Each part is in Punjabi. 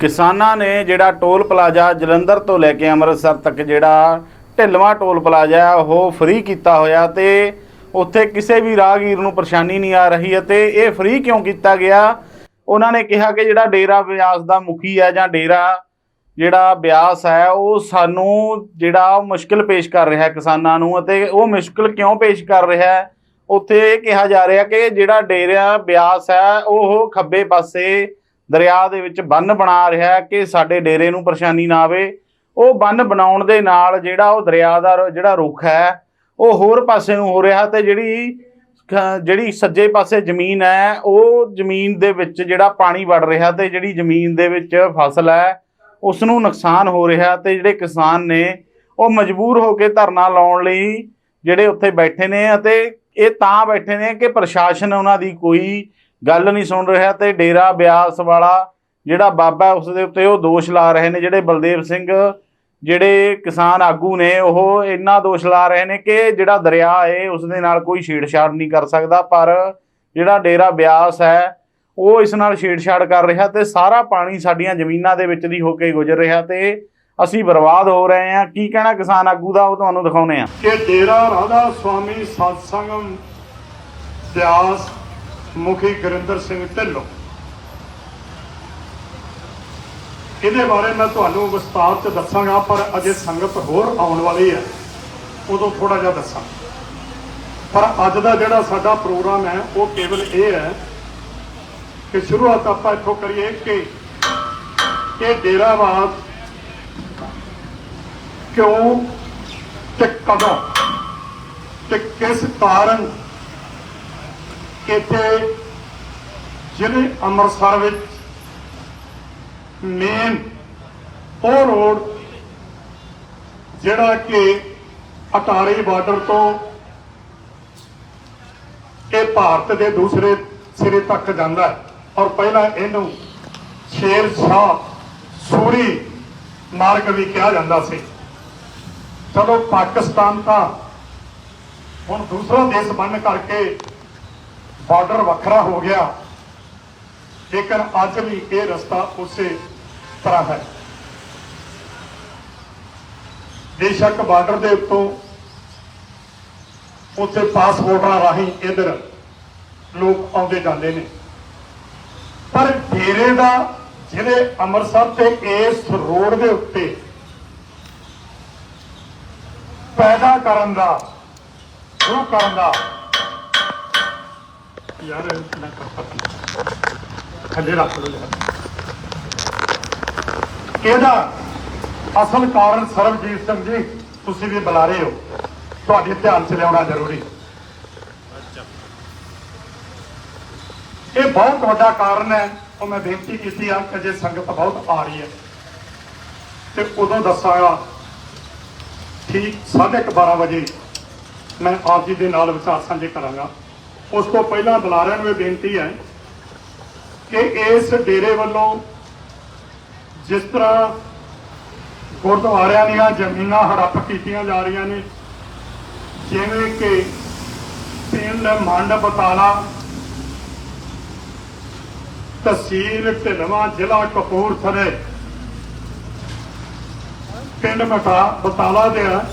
ਕਿਸਾਨਾਂ ਨੇ ਜਿਹੜਾ ਟੋਲ ਪਲਾਜ਼ਾ ਜਲੰਧਰ ਤੋਂ ਲੈ ਕੇ ਅੰਮ੍ਰਿਤਸਰ ਤੱਕ ਜਿਹੜਾ ਢਿੱਲਵਾਂ ਟੋਲ ਪਲਾਜ਼ਾ ਉਹ ਫ੍ਰੀ ਕੀਤਾ ਹੋਇਆ ਤੇ ਉੱਥੇ ਕਿਸੇ ਵੀ ਰਾਹਗੀਰ ਨੂੰ ਪਰੇਸ਼ਾਨੀ ਨਹੀਂ ਆ ਰਹੀ ਅਤੇ ਇਹ ਫ੍ਰੀ ਕਿਉਂ ਕੀਤਾ ਗਿਆ? ਉਹਨਾਂ ਨੇ ਕਿਹਾ ਕਿ ਜਿਹੜਾ ਡੇਰਾ ਬਿਆਸ ਦਾ ਮੁਖੀ ਹੈ ਜਾਂ ਡੇਰਾ ਜਿਹੜਾ ਬਿਆਸ ਹੈ, ਉਹ ਸਾਨੂੰ ਜਿਹੜਾ ਉਹ ਮੁਸ਼ਕਲ ਪੇਸ਼ ਕਰ ਰਿਹਾ ਕਿਸਾਨਾਂ ਨੂੰ ਅਤੇ ਉਹ ਮੁਸ਼ਕਲ ਕਿਉਂ ਪੇਸ਼ ਕਰ ਰਿਹਾ ਹੈ? ਉੱਥੇ ਇਹ ਕਿਹਾ ਜਾ ਰਿਹਾ ਕਿ ਜਿਹੜਾ ਡੇਰਾ ਬਿਆਸ ਹੈ, ਉਹ ਖੱਬੇ ਪਾਸੇ ਦਰਿਆ ਦੇ ਵਿੱਚ ਬੰਨ ਬਣਾ ਰਿਹਾ ਕਿ ਸਾਡੇ ਡੇਰੇ ਨੂੰ ਪਰੇਸ਼ਾਨੀ ਨਾ ਆਵੇ। ਉਹ ਬੰਨ ਬਣਾਉਣ ਦੇ ਨਾਲ ਜਿਹੜਾ ਉਹ ਦਰਿਆ ਦਾ ਜਿਹੜਾ ਰੁੱਖ ਹੈ, ਉਹ ਹੋਰ ਪਾਸੇ ਨੂੰ ਹੋ ਰਿਹਾ ਤੇ ਜਿਹੜੀ ਜਿਹੜੀ ਸੱਜੇ ਪਾਸੇ ਜ਼ਮੀਨ ਹੈ, ਉਹ ਜ਼ਮੀਨ ਦੇ ਵਿੱਚ ਜਿਹੜਾ ਪਾਣੀ ਵੜ ਰਿਹਾ ਤੇ ਜਿਹੜੀ ਜ਼ਮੀਨ ਦੇ ਵਿੱਚ ਫਸਲ ਹੈ ਉਸ ਨੂੰ ਨੁਕਸਾਨ ਹੋ ਰਿਹਾ ਤੇ ਜਿਹੜੇ ਕਿਸਾਨ ਨੇ, ਉਹ ਮਜਬੂਰ ਹੋ ਕੇ ਧਰਨਾ ਲਾਉਣ ਲਈ ਜਿਹੜੇ ਉੱਥੇ ਬੈਠੇ ਨੇ ਅਤੇ ਇਹ ਤਾਂ ਬੈਠੇ ਨੇ ਕਿ ਪ੍ਰਸ਼ਾਸਨ ਉਹਨਾਂ ਦੀ ਕੋਈ ਗੱਲ ਨਹੀਂ ਸੁਣ ਰਿਹਾ ਤੇ ਡੇਰਾ ਬਿਆਸ ਵਾਲਾ ਜਿਹੜਾ ਬਾਬਾ ਉਸ ਦੇ ਉੱਤੇ ਉਹ ਦੋਸ਼ ਲਾ ਰਹੇ ਨੇ, ਜਿਹੜੇ ਬਲਦੇਵ ਸਿੰਘ, ਜਿਹੜੇ ਕਿਸਾਨ ਆਗੂ ਨੇ, ਉਹ ਇੰਨਾ ਦੋਸ਼ ਲਾ ਰਹੇ ਨੇ ਕਿ ਜਿਹੜਾ ਦਰਿਆ ਹੈ ਉਸ ਦੇ ਨਾਲ ਕੋਈ ਛੇੜਛਾੜ ਨਹੀਂ ਕਰ ਸਕਦਾ, ਪਰ ਜਿਹੜਾ ਡੇਰਾ ਬਿਆਸ ਹੈ, ਉਹ ਇਸ ਨਾਲ ਛੇੜਛਾੜ ਕਰ ਰਿਹਾ ਤੇ ਸਾਰਾ ਪਾਣੀ ਸਾਡੀਆਂ ਜ਼ਮੀਨਾਂ ਦੇ ਵਿੱਚ ਦੀ ਹੋ ਕੇ ਗੁਜ਼ਰ ਰਿਹਾ ਤੇ ਅਸੀਂ ਬਰਬਾਦ ਹੋ ਰਹੇ ਹਾਂ। ਕੀ ਕਹਿਣਾ ਕਿਸਾਨ ਆਗੂ ਦਾ, ਉਹ ਤੁਹਾਨੂੰ ਦਿਖਾਉਨੇ ਆ ਕਿ ਡੇਰਾ ਰਾਧਾ ਸੁਆਮੀ ਸਤਸੰਗਮ ਬਿਆਸ ਮੁਖੀ ਗੁਰਿੰਦਰ ਸਿੰਘ ਢਿੱਲੋਂ। ਇਹਦੇ ਬਾਰੇ ਮੈਂ ਤੁਹਾਨੂੰ ਵਿਸਤਾਰ ਚ ਦੱਸਾਂਗਾ, ਪਰ ਅਜੇ ਸੰਗਤ ਹੋਰ ਆਉਣ ਵਾਲੀ ਹੈ। ਉਦੋਂ ਥੋੜਾ ਜਿਹਾ ਦੱਸਾਂ। ਪਰ ਅੱਜ ਦਾ ਜਿਹੜਾ ਸਾਡਾ ਪ੍ਰੋਗਰਾਮ ਹੈ, ਉਹ ਕੇਵਲ ਇਹ ਹੈ ਕਿ ਸ਼ੁਰੂਆਤ ਆਪਾਂ ਇੱਥੋਂ ਕਰੀਏ ਕਿ ਇਹ ਡੇਰਾਵਾਦ ਕਿਉਂ ਤੇ ਕਦੋਂ ਤੇ ਕਿਸ ਕਾਰਨ ਇੱਥੇ ਜ਼ਿਲ੍ਹੇ ਅੰਮ੍ਰਿਤਸਰ ਵਿੱਚ ਮੇਨ ਉਹ ਰੋਡ ਜਿਹੜਾ ਕਿ ਅਟਾਰੀ ਬਾਰਡਰ ਤੋਂ ਇਹ ਭਾਰਤ ਦੇ ਦੂਸਰੇ ਸਿਰੇ ਤੱਕ ਜਾਂਦਾ ਹੈ ਔਰ ਪਹਿਲਾਂ ਇਹਨੂੰ ਸ਼ੇਰ ਸ਼ਾਹ ਸੂਰੀ ਮਾਰਗ ਵੀ ਕਿਹਾ ਜਾਂਦਾ ਸੀ। ਚਲੋ ਪਾਕਿਸਤਾਨ ਤਾਂ ਹੁਣ ਦੂਸਰਾ ਦੇਸ਼ ਬਣ ਕਰਕੇ ਬਾਰਡਰ ਵੱਖਰਾ ਹੋ ਗਿਆ। ਲੇਕਿਨ ਅੱਜ ਵੀ ਇਹ ਰਸਤਾ ਉਸੇ ਤਰ੍ਹਾਂ ਹੈ। ਬੇਸ਼ੱਕ ਬਾਰਡਰ ਦੇ ਉੱਤੋਂ ਉੱਥੇ ਪਾਸਪੋਰਟਾਂ ਰਾਹੀਂ ਇਧਰ ਲੋਕ ਆਉਂਦੇ ਜਾਂਦੇ ਨੇ। ਪਰ ਡੇਰੇ ਦਾ ਜਿਹੜੇ ਅੰਮ੍ਰਿਤਸਰ ਤੇ ਇਸ ਰੋਡ ਦੇ ਉੱਤੇ ਪੈਦਾ ਕਰਨ ਦਾ, ਸ਼ੁਰੂ ਕਰਨ ਦਾ ਯਾਰ ਨਾ ਕਰ ਥੱਲੇ ਰੱਖ ਲਓ ਜਰਾ ਇਹਦਾ ਅਸਲ ਕਾਰਨ ਸਰਬਜੀਤ ਸਿੰਘ ਜੀ, ਤੁਸੀਂ ਵੀ ਬੁਲਾ ਰਹੇ ਹੋ। ਤੁਹਾਡੇ ਧਿਆਨ 'ਚ ਲਿਆਉਣਾ ਜ਼ਰੂਰੀ। ਇਹ ਬਹੁਤ ਵੱਡਾ ਕਾਰਨ ਹੈ। ਉਹ ਮੈਂ ਬੇਨਤੀ ਕੀਤੀ ਆ ਕਿ ਜੇ ਸੰਗਤ ਬਹੁਤ ਆ ਰਹੀ ਹੈ, ਤੇ ਉਦੋਂ ਦੱਸਾਂਗਾ, ਠੀਕ 12:30 ਵਜੇ ਮੈਂ ਆਪ ਜੀ ਦੇ ਨਾਲ ਵਿਚਾਰ ਸਾਂਝੇ ਕਰਾਂਗਾ। ਉਸ ਤੋਂ ਪਹਿਲਾਂ ਬੁਲਾਰਿਆਂ ਨੂੰ ਇਹ ਬੇਨਤੀ ਹੈ ਕਿ ਇਸ ਡੇਰੇ ਵੱਲੋਂ ਜਿਸ ਤਰ੍ਹਾਂ ਗੁਰਦੁਆਰਿਆਂ ਦੀਆਂ ਜ਼ਮੀਨਾਂ ਹੜੱਪ ਕੀਤੀਆਂ ਜਾ ਰਹੀਆਂ ਨੇ, ਜਿਵੇਂ ਕਿ ਪਿੰਡ ਮੰਡ ਬਤਾਲਾ ਤਹਿਸੀਲ ਢਿਲਵਾਂ, ਜ਼ਿਲ੍ਹਾ ਕਪੂਰਥਲੇ, ਪਿੰਡ ਮਟਾ ਬਤਾਲਾ ਦੇ ਆ।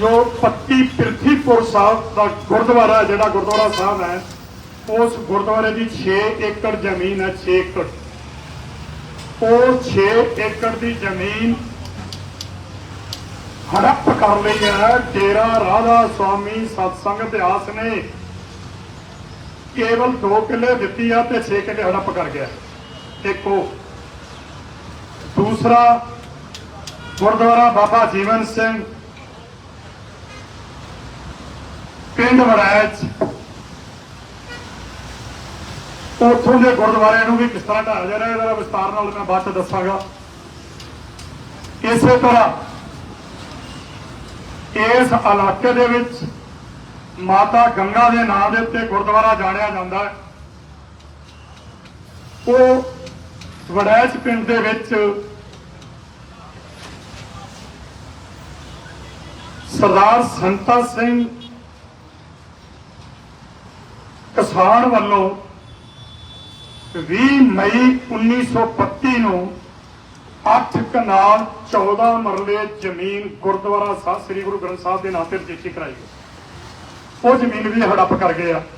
ਜੋ ਪੱਤੀ ਪ੍ਰਿਥੀਪੁਰ ਸਾਹਿਬ ਦਾ ਗੁਰਦੁਆਰਾ ਜਿਹੜਾ ਗੁਰਦੁਆਰਾ ਸਾਹਿਬ ਹੈ, ਉਸ ਗੁਰਦੁਆਰੇ ਦੀ 6 ਏਕੜ ਜ਼ਮੀਨ ਹੈ 6 ਏਕੜ। ਉਹ 6 ਏਕੜ ਦੀ ਜ਼ਮੀਨ ਹੜੱਪ ਕਰ ਲਈ ਹੈ। ਡੇਰਾ ਰਾਧਾ ਸਵਾਮੀ ਸਤਸੰਗ ਇਤਿਹਾਸ ਨੇ ਕੇਵਲ 2 ਕਿੱਲੇ ਦਿੱਤੀ ਆ ਤੇ 6 ਕਿੱਲੇ ਹੜੱਪ ਕਰ ਗਿਆ। ਇੱਕ। ਉਹ ਦੂਸਰਾ, ਗੁਰਦੁਆਰਾ ਬਾਬਾ ਜੀਵਨ ਸਿੰਘ ਪਿੰਡ ਵੜੈਚ। ਉੱਥੋਂ ਦੇ ਗੁਰਦੁਆਰਿਆਂ ਨੂੰ ਵੀ ਕਿਸ ਤਰ੍ਹਾਂ ਢਾਇਆ ਜਾ ਰਿਹਾ, ਇਹਦਾ ਵਿਸਤਾਰ ਨਾਲ ਮੈਂ ਬਾਅਦ ਚ ਦੱਸਾਂਗਾ। ਇਸੇ ਤਰ੍ਹਾਂ ਇਸ ਇਲਾਕੇ ਦੇ ਵਿੱਚ ਮਾਤਾ ਗੰਗਾ ਦੇ ਨਾਮ ਦੇ ਉੱਤੇ ਗੁਰਦੁਆਰਾ ਜਾਣਿਆ ਜਾਂਦਾ ਹੈ। ਉਹ ਵੜੈਚ ਪਿੰਡ ਦੇ ਵਿੱਚ ਸਰਦਾਰ ਸੰਤਾ ਸਿੰਘ ਕਿਸਾਨ ਵੱਲੋਂ 20 ਮਈ 1932 ਨੂੰ 8 ਕਨਾਲ 14 ਮਰਲੇ ਜ਼ਮੀਨ ਗੁਰਦੁਆਰਾ ਸਾਹਿਬ, ਸ੍ਰੀ ਗੁਰੂ ਗ੍ਰੰਥ ਸਾਹਿਬ ਦੇ ਨਾਂ ਤੇ ਰਜਿਸਟਰੀ ਕਰਾਈ ਗਈ। ਉਹ ਜ਼ਮੀਨ ਵੀ ਹੜੱਪ ਕਰ ਗਏ ਆ।